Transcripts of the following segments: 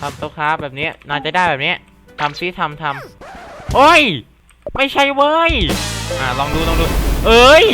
ทำโต๊ะครับแบบนี้นายจะได้แบบนี้ทำซิทำทำโอ้ย ไม่ใช่เว้ย อ่าลองดูลองดู เอ้ย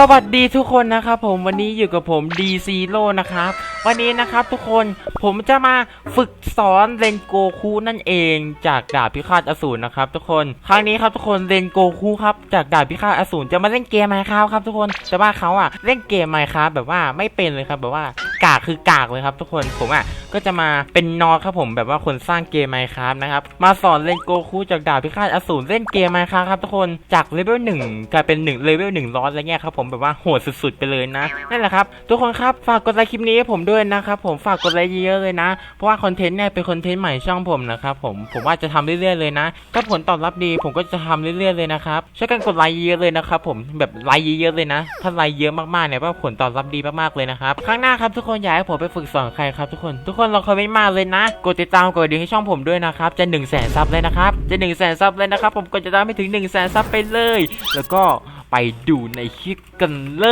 สวัสดีทุกคนนะครับผมวันนี้อยู่กับผม D Zero นะครับวันนี้นะครับทุกคนผมจะมาฝึกสอนเรนโกคูนั่นเองจากดาบพิฆาตอสูรนะครับทุกคนครั้งนี้ครับทุกคนเรนโกคูครับจากดาบพิฆาตอสูรจะมาเล่นเกมไมครับครับทุกคนแต่ว่าเขาอะเล่นเกมไมค์ครับแบบว่าไม่เป็นเลยครับแบบว่า กากคือกากเลยครับทุกคนผมอะก็จะมาเป็นนอครับผมแบบว่าคนสร้างเกมไมครับนะครับมาสอนเรนโกคูจากดาบพิฆาตอสูรเล่นเกมไมค์ครับครับทุกคนจากเลเวลหนึ่งกลายเป็นหนึ่งเลเวลหนึ่งร้อยอะไรเงี้ยครับผมแบบว่าโหดสุดๆไปเลยนะนั่นแหละครับทุกคนครับฝากกดไลค์คลิปนี้ให้ผมด้วยนะครับผมฝากกดไลค์เยอะเลยนะ เพราะว่าคอนเทนต์เนี่ยเป็นคอนเทนต์ใหม่ช่องผมนะครับผมผมว่าจะทำเรื่อยๆเลยนะ ถ้าผลตอบรับดีผมก็จะทำเรื่อยๆเลยนะครับช่วยกันกดไลค์เยอะเลยนะครับผมแบบไลค์เยอะๆเลยนะ ถ้าไลค์เยอะมากๆเนี่ยว่าผลตอบรับดีมากๆเลยนะครับ ครั้งหน้าครับทุกคนคนอยากให้ผมไปฝึกสอนใครครับทุกคน ทุกคนลองคอมเมนต์มาเลยนะ กดติดตามกดดิ่งให้ช่องผมด้วยนะครับ จะ1นึ่งแสนซับเลยนะครับ จะ1นึ่งแสนซับเลยนะครับ ผมกดจะได้ไม่ถึง1นึ่งแสนซับไปเลย แล้วก็ไปดูในคลิปกันเล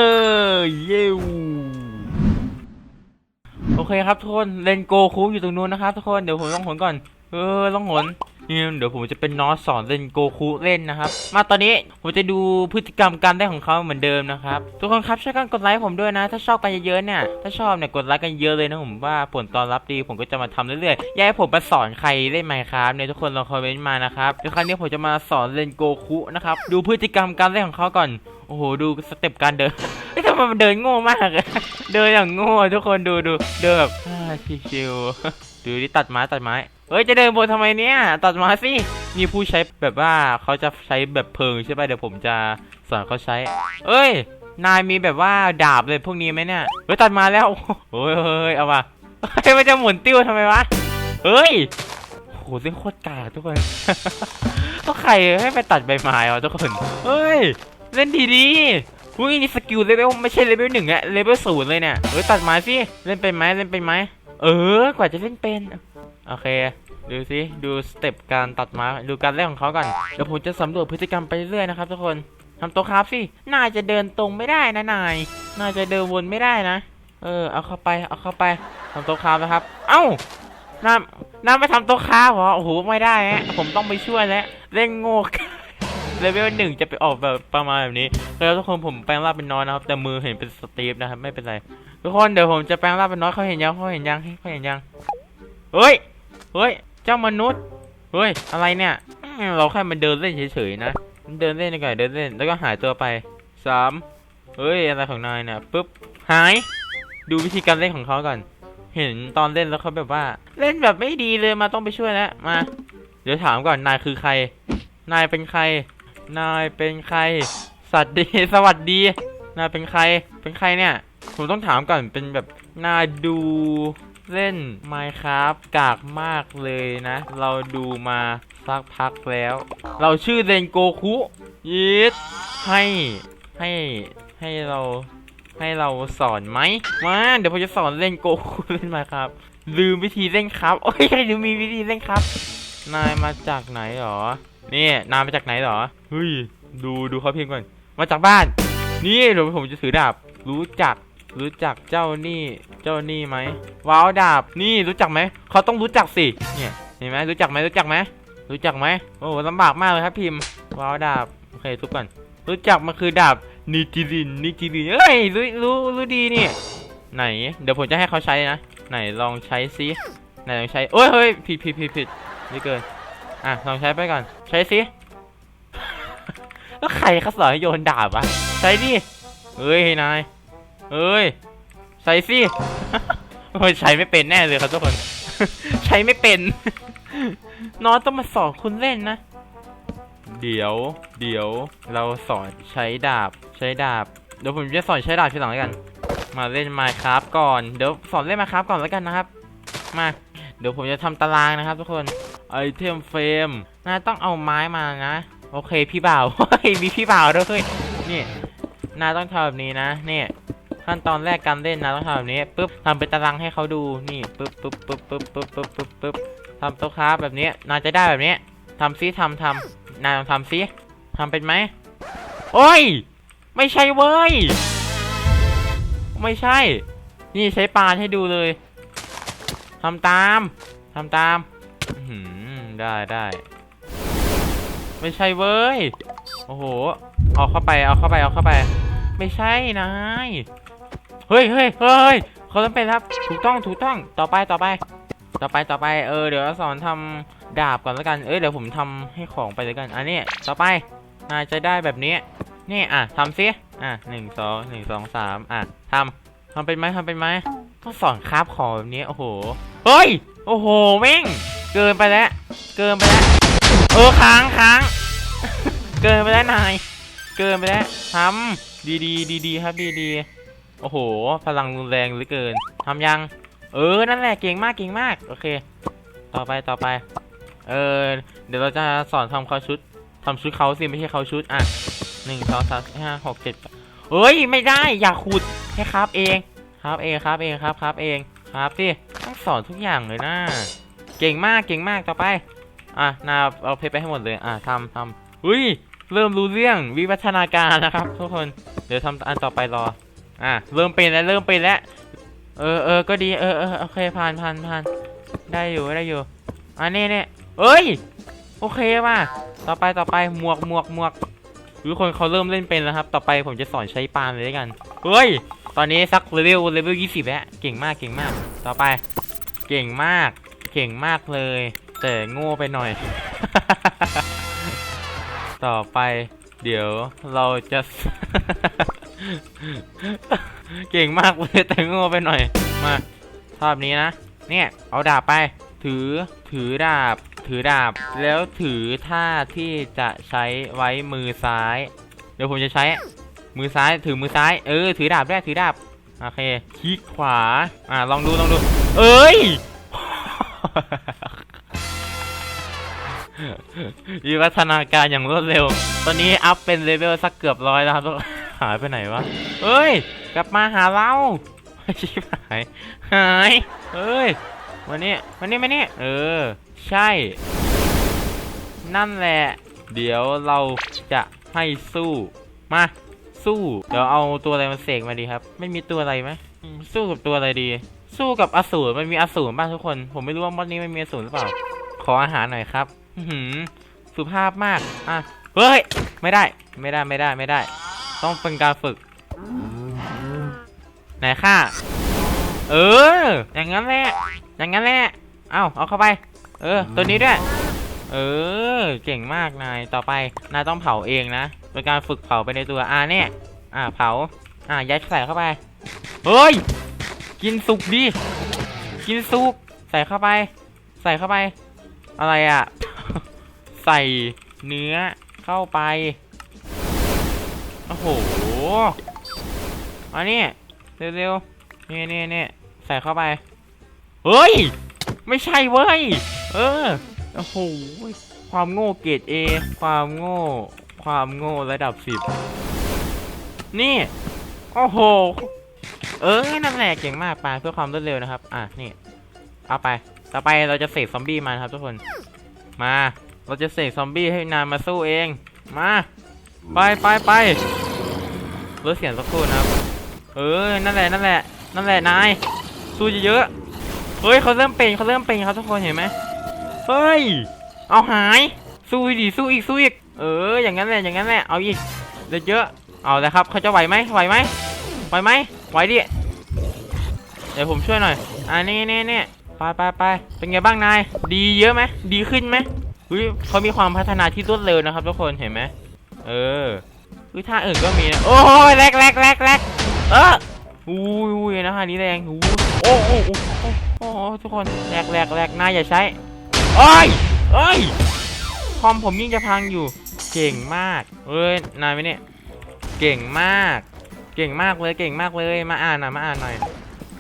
ย เย้โอเคครับทุกคนเลนโกคูอยู่ตรงนู้นนะครับทุกคน เดี๋ยวผมต้องหนก่อน เออต้องหน นี่เดี๋ยวผมจะเป็นนอสสอนเล่นโกคูเล่นนะครับ มาตอนนี้ผมจะดูพฤติกรรมการเล่นของเขาเหมือนเดิมนะครับ ทุกคนครับช่วยกันกดไลค์ผมด้วยนะ ถ้าชอบกันเยอะๆเนี่ย ถ้าชอบเนี่ยกดไลค์กันเยอะเลยนะผมว่าผลตอบรับดีผมก็จะมาทำเรื่อยๆ อยากให้ผมมาสอนใครเล่นไมค์ครับเนี่ยทุกคนลองคอมเมนต์มานะครับเดี๋ยวครั้งนี้ผมจะมาสอนเล่นโกคุนะครับ ดูพฤติกรรมการเล่นของเขาก่อน โอ้โห ดูสเต็ปการเดินเฮ้ทำไมมันเดินโง่มาก เดินอย่างโง่ทุกคนดูดูเดินแบบชิวๆ ดูที่ตัดไม้ตัดไม้เฮ้ยจะเดินบนทำไมเนี่ยตัดไม้สิมีผู้ใช้แบบว่าเขาจะใช้แบบเพลิงใช่ป่ะเดี๋ยวผมจะสอนเขาใช้ เอ้ย นายมีแบบว่าดาบเลยพวกนี้ไหมเนี่ยเฮ้ยตัดมาแล้วโอ้ยเฮ้ยเอามาเฮ้ยมันจะหมุนติ้วทำไมวะเฮ้ยโหเส้นโคตรกากทุกคนก็ใครให้ไปตัดใบไม้วะทุกคนเฮ้ยเล่นดีดีอุ้ยนี่สกิลเลเวลไม่ใช่เลเวลหนึ่งอะเลเวลศูนย์เลยเนี่ยเฮ้ยตัดไม้สิเล่นเป็นไหมเล่นเป็นไหม เออ กว่าจะเล่นเป็น โอเค ดูสิ ดูสเต็ปการตัดไม้ ดูการเล่นของเขาก่อน เดี๋ยวผมจะสำรวจพฤติกรรมไปเรื่อยนะครับทุกคนทำตัวครับสิ นายจะเดินตรงไม่ได้นะนาย นายจะเดินวนไม่ได้นะ เออ เอาเข้าไป เอาเข้าไปทำตัวครับนะครับ เอ้าน้ำน้ำไปทำตัวค้าเหรอ โอ้โห ไม่ได้ฮะ ผมต้องไปช่วยแล้วเล่นโง่เลเวลหนึ่งจะไปออกแบบประมาณแบบนี้ แล้วทุกคนผมแปลงร่างเป็นน้อยนะครับ แต่มือเห็นเป็นสตีฟนะครับ ไม่เป็นไร ทุกคนเดี๋ยวผมจะแปลงร่างเป็นน้อยเขาเห็นยังเขาเห็นยังเขาเห็นยังเฮ้ยเฮ้ยเจ้ามนุษย์เฮ้ยอะไรเนี่ย เราแค่มันเดินเล่นเฉยๆนะมันเดินเล่นยังไงเดินเล่นแล้วก็หายตัวไปสามเฮ้ยอะไรของนายเนี่ยปุ๊บหาย ดูวิธีการเล่นของเขาก่อน เห็นตอนเล่นแล้วเขาแบบว่า เล่นแบบไม่ดีเลยมาต้องไปช่วยแล้วมา เดี๋ยวถามก่อนนายคือใคร นายเป็นใคร นายเป็นใครสัตว์ดีสวัสดีนายเป็นใครเป็นใครเนี่ย ผมต้องถามก่อนเป็นแบบนายดูเล่น Minecraft กากมากเลยนะ เราดูมาสักพักแล้ว เราชื่อเรนโกคุยีดให้ให้ให้เราให้เราสอนไหมมาเดี๋ยวผมจะสอนเล่นโกคุเล่นมาครับ ลืมวิธีเล่นครับโอ้ยใครลืมมีวิธีเล่นครับ นายมาจากไหนหรอนี่นายมาจากไหนหรอเฮ้ยดูดูเขาเพียงก่อนมาจากบ้าน นี่เดี๋ยวผมจะถือดาบรู้จัก รู้จักเจ้านี่เจ้านี่ไหมว้าวดาบนี่รู้จักไหมเขาต้องรู้จักสิเนี่ยเห็นไหมรู้จักไหมรู้จักไหมรู้จักไหมโอ้ลำบากมากเลยครับพิมพ์ว้าวดาบโอเคทุกคนรู้จักมันคือดาบนิจิรินนิจิรินเอ้ยรู้รู้รู้ดีนี่ไหน เดี๋ยวผมจะให้เขาใช้นะ ไหนลองใช้ซิไหนลองใช้โอ้ยเฮ้ยผิดผิดผิดผิดนี่เกินอะลองใช้ไปก่อน ใช้สิแล้วใครเขาสอนโยนดาบวะใช้ดิเอ้ยนาย เอ้ย ใส่สิโอ้ยใช้ไม่เป็นแน่เลยครับทุกคน ใช้ไม่เป็น น้องต้องมาสอนคุณเล่นนะ เดี๋ยว เดี๋ยวเราสอนใช้ดาบ ใช้ดาบ เดี๋ยวผมจะสอนใช้ดาบทีหลังแล้วกัน มาเล่น Minecraft ก่อน เดี๋ยวสอนเล่น Minecraft ก่อนแล้วกันนะครับ มา เดี๋ยวผมจะทำตารางนะครับ ทุกคน ไอเทมเฟรมนะต้องเอาไม้มานะ โอเคพี่บ่าวเฮ้ยมีพี่บ่าวด้วยเฮ้ยนี่นาต้องทำแบบนี้นะนี่ ขั้นตอนแรกการเล่นนะต้องทำแบบนี้ปุ๊บทำเป็นตารางให้เขาดูนี่ปุ๊บปุ๊บปุ๊บปุ๊บปุ๊บปุ๊บปุ๊บปุ๊บทำโต๊ะค้าแบบนี้นายจะได้แบบนี้ทำซิทำทำนายลองทำซิทำเป็นไหมโอ้ย ไม่ใช่เว้ย ไม่ใช่ นี่ใช้ปลาให้ดูเลยทำตามทำตามหือได้ได้ไม่ใช่เว้ย โอ้โห เอาเข้าไป เอาเข้าไป เอาเข้าไป ไม่ใช่นาย เฮ้ยเฮ้ยเฮ้ยเขาต้องเป็นครับ ถูกต้องถูกต้องต่อไปต่อไป ต่อไปต่อไปเออเดี๋ยวสอนทำดาบก่อนแล้วกันเอ้ยเดี๋ยวผมทำให้ของไปแล้วกันอันนี้ต่อไปนายจะได้แบบนี้นี่อะทำซิอะหนึ่งสองหนึ่งสองสามอะทำทำเป็นไหมทำเป็นไหมต้องสอนคราฟของแบบนี้โอ้โหเฮ้ยโอ้โหแม่งเกินไปแล้วเกินไปแล้วเออค้างค้างเกินไปแล้วนาย เกินไปแล้วทำดีดีดีดีครับดีดี โอ้โห พลังรุนแรงเหลือเกินทำยัง เออ นั่นแหละ เก่งมาก เก่งมาก โอเค ต่อไป ต่อไป เออ เดี๋ยวเราจะสอนทำเขาชุดทำชุดเขาสิ ไม่ใช่เขาชุด อะหนึ่งสองสามสี่ห้าหกเจ็ดเฮ้ย ไม่ได้ อย่าขุดแค่ครับเอง ครับเอง ครับเอง ครับ ครับเอง ครับสิต้องสอนทุกอย่างเลยนะ เก่งมาก เก่งมาก ต่อไป อะ นาเอาเพชรไปให้หมดเลย อะทำทำอุ้ย เริ่มรู้เรื่องวิวัฒนาการนะครับทุกคน เดี๋ยวทำอันต่อไปรอ อะเริ่มเป็นแล้วเริ่มเป็นแล้ว เออเออก็ดีเออเออโอเคผ่านผ่านผ่านได้อยู่ได้อยู่อันนี้เนี่ยเอ้ยโอเคว่ะต่อไปต่อไปหมวกหมวกหมวกทุกคนเขาเริ่มเล่นเป็นแล้วครับ ต่อไปผมจะสอนใช้ปานเลยด้วยกัน เฮ้ย ตอนนี้สักเลเวลเลเวลยี่สิบแล้ว เก่งมากเก่งมาก ต่อไป เก่งมาก เก่งมากเลย แต่โง่ไปหน่อย ต่อไป เดี๋ยวเราจะ เก่งมากเลยแต่โง่ไปหน่อย มาภาพนี้นะ เนี่ย เอาดาบไป ถือ ถือดาบ ถือดาบ แล้วถือท่าที่จะใช้ไว้มือซ้าย เดี๋ยวผมจะใช้ มือซ้าย ถือมือซ้าย เออ ถือดาบด้วยถือดาบ โอเค คลิกขวา อ่า ลองดู ลองดู เอ้ยวิวัฒนาการอย่างรวดเร็ว ตอนนี้อัพเป็นเลเวลสักเกือบร้อยแล้วครับ หายไปไหนวะ เอ้ย กลับมาหาเราชิบหาย หาย เอ้ยมานี่มานี่มานี่เออ ใช่ นั่นแหละ เดี๋ยวเราจะให้สู้ มา สู้ เดี๋ยวเอาตัวอะไรมาเสกมาดีครับ ไม่มีตัวอะไรไหมสู้กับตัวอะไรดี สู้กับอสูร มันมีอสูรบ้างทุกคน ผมไม่รู้ว่ามอดนี้มันมีอสูรหรือเปล่า ขออาหารหน่อยครับ หือสุภาพมาก อะ เฮ้ย ไม่ได้ ไม่ได้ ไม่ได้ ไม่ได้ ต้องเป็นการฝึกไหนค่าเออ อย่างนั้นแหละ อย่างนั้นแหละ เอ้าเอาเข้าไป เออ ตัวนี้ด้วย เออ เก่งมากนาย ต่อไป นายต้องเผาเองนะ เป็นการฝึกเผาไปในตัว อ่าเนี่ย อ่า เผา อ่า ยัดใส่เข้าไป เฮ้ย กินสุกดิ กินสุก ใส่เข้าไป ใส่เข้าไป อะไรอะ ใส่เนื้อเข้าไป โอ้โหอันนี้เร็วๆนี่นี่นี่ใส่เข้าไป เฮ้ย ไม่ใช่เว้ย เออ โอ้โห ความโง่เกรด A ความโง่ ความโง่ระดับสิบ นี่ โอ้โห เออนั่นแหละเก่งมากไปเพื่อความรวดเร็วนะครับ อะ นี่ เอาไป ต่อไปเราจะเสกซอมบี้มาครับทุกคน มา เราจะเสกซอมบี้ให้นายมาสู้เอง มา ไปไปไป ลดเสียงสักครู่นะครับ เออ นั่นแหละ นั่นแหละ นั่นแหละ นาย สู้เยอะๆ เฮ้ยเขาเริ่มเป็นเขาเริ่มเป็นครับทุกคนเห็นไหมเฮ้ย เอาหาย สู้อีกดิสู้อีก สู้อีก เออ อย่างนั้นแหละ อย่างนั้นแหละ เอาอีก เยอะๆ เอาเลยครับ เขาจะไหวไหมไหวไหมไหวไหมไหวดิ เดี๋ยวผมช่วยหน่อย อ่านี่นี่นี่ไปไปไปเป็นไงบ้างนาย ดีเยอะไหม ดีขึ้นไหมเฮ้ยเขามีความพัฒนาที่รวดเร็วนะครับทุกคน เห็นไหม เออ เฮ้ยท่าอื่นก็มีนะโอ้ยแรกแรกแรกแรกเอออุ้ยอุ้ยนะฮะนี่แรงอู้โอ้โอ้โอ้โอ้ทุกคนแรกแรกแรกนายอย่าใช้โอ้ยเอ้ยคอมผมยิ่งจะพังอยู่ เก่งมากเอ้ยนายไหมเนี่ยเก่งมาก เก่งมากเลยเก่งมากเลยมาอ่านหน่อยมาอ่านหน่อย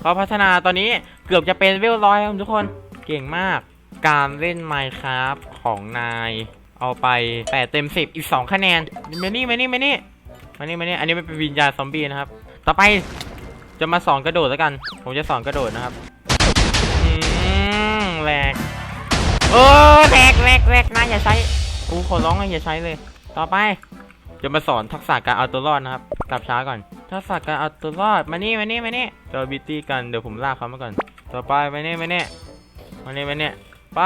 เขาพัฒนาตอนนี้เกือบจะเป็นเวลร้อยครับทุกคนเก่งมากการเล่น Minecraft ของนาย เอาไป8เต็ม10อีก2คะแนนมานี่มานี่มานี่มานี่มานี่อันนี้เป็นวิญญาณซอมบี้นะครับ ต่อไปจะมาสอนกระโดดแล้วกัน ผมจะสอนกระโดดนะครับแหลกเออแหลกแหลกแหลกนายอย่าใช้กูขอร้องนะอย่าใช้เลย ต่อไป จะมาสอนทักษะการเอาตัวรอดนะครับ กลับช้าก่อน ทักษะการเอาตัวรอด มานี่มานี่มานี่เจอบิตตี้กัน เดี๋ยวผมลากเขามาก่อน ต่อไปมานี่มานี่มานี่มานี่ไป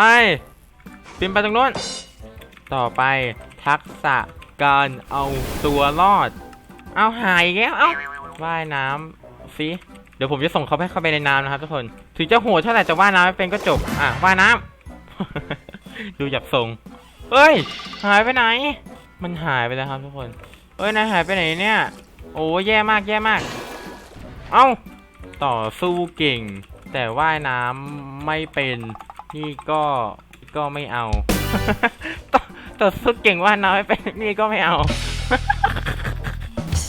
ปีนไปตรงนู้น ต่อไปทักษะการเอาตัวรอด เอาหายอีกแล้วเอาว่ายน้ำสิเดี๋ยวผมจะส่งเขาให้เข้าไปในน้ำนะครับทุกคน ถึงจะโหดเท่าไหร่จะว่ายน้ำไม่เป็นก็จบ อะว่ายน้ำ ดูจากทรงเฮ้ย หายไปไหน มันหายไปแล้วครับทุกคนเฮ้ยนายหายไปไหนเนี่ย โอ้แย่มากแย่มาก เอ้า ต่อสู้เก่ง แต่ว่ายน้ำไม่เป็น นี่ก็ก็ไม่เอา ต่อต่อสู้เก่งว่าน้ำไปนี่ก็ไม่เอา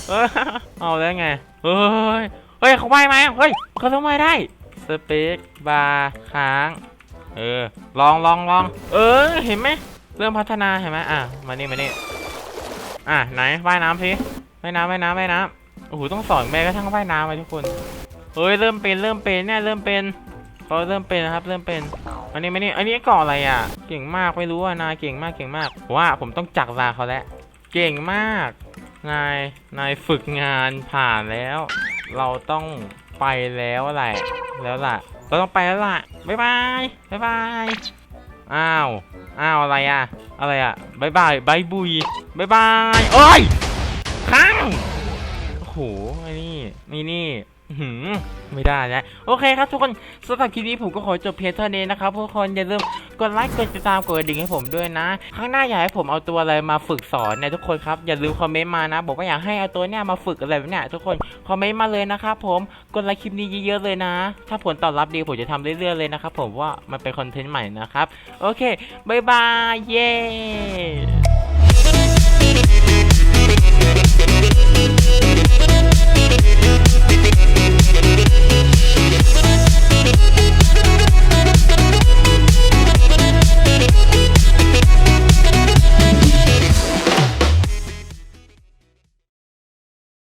เออเอาแล้วไง เฮ้ย เฮ้ยเขาว่ไหมเฮ้ยเขาต้องว่ได้สเปกบาร์ค้าง เออ ลองลองลอง เออ เห็นไหม เริ่มพัฒนาเห็นไหมอะ มานี่มานี่อะ ไหนว่ายน้ำสิว่ายน้ำว่ายน้ำว่ายน้ำโอ้โห ต้องสอนแม่กระทั่งว่ายน้ำไปทุกคน เฮ้ย เริ่มเป็น เริ่มเป็นเนี่ย เริ่มเป็น เขาเริ่มเป็นนะครับ เริ่มเป็น อันนี้ไมานี่อันนี้เกาะอะไรอะ เก่งมากไม่รู้อะนายเก่งมากเก่งมากผมว่าผมต้องจักลาเขาแล้วเก่งมาก นายนายฝึกงานผ่านแล้ว เราต้องไปแล้วแหละแล้วล่ะ เราต้องไปแล้วล่ะบ๊ายบายบ๊ายบายอ้าวอ้าวอะไรอะ อะไรอะบ๊ายบายบายบุยบ๊ายบายโอ้ยค้างโอ้โหไอ้นี่นี่นี่ ไม่ได้แล้วโอเคครับทุกคนสำหรับคลิปนี้ผมก็ขอจบเพียงเท่านี้นะครับทุกคนอย่าลืมกดไลค์กดติดตามกดกระดิ่งให้ผมด้วยนะครั้งหน้าอยากให้ผมเอาตัวอะไรมาฝึกสอนเนี่ยทุกคนครับอย่าลืมคอมเมนต์มานะบอกว่าอยากให้เอาตัวเนี้ยมาฝึกอะไรแบบเนี้ยทุกคนคอมเมนต์มาเลยนะครับผมกดไลค์คลิปนี้เยอะๆเลยนะ ถ้าผลตอบรับดีผมจะทำเรื่อยๆเลยนะครับผมว่ามันเป็นคอนเทนต์ใหม่นะครับโอเคบายบายเย้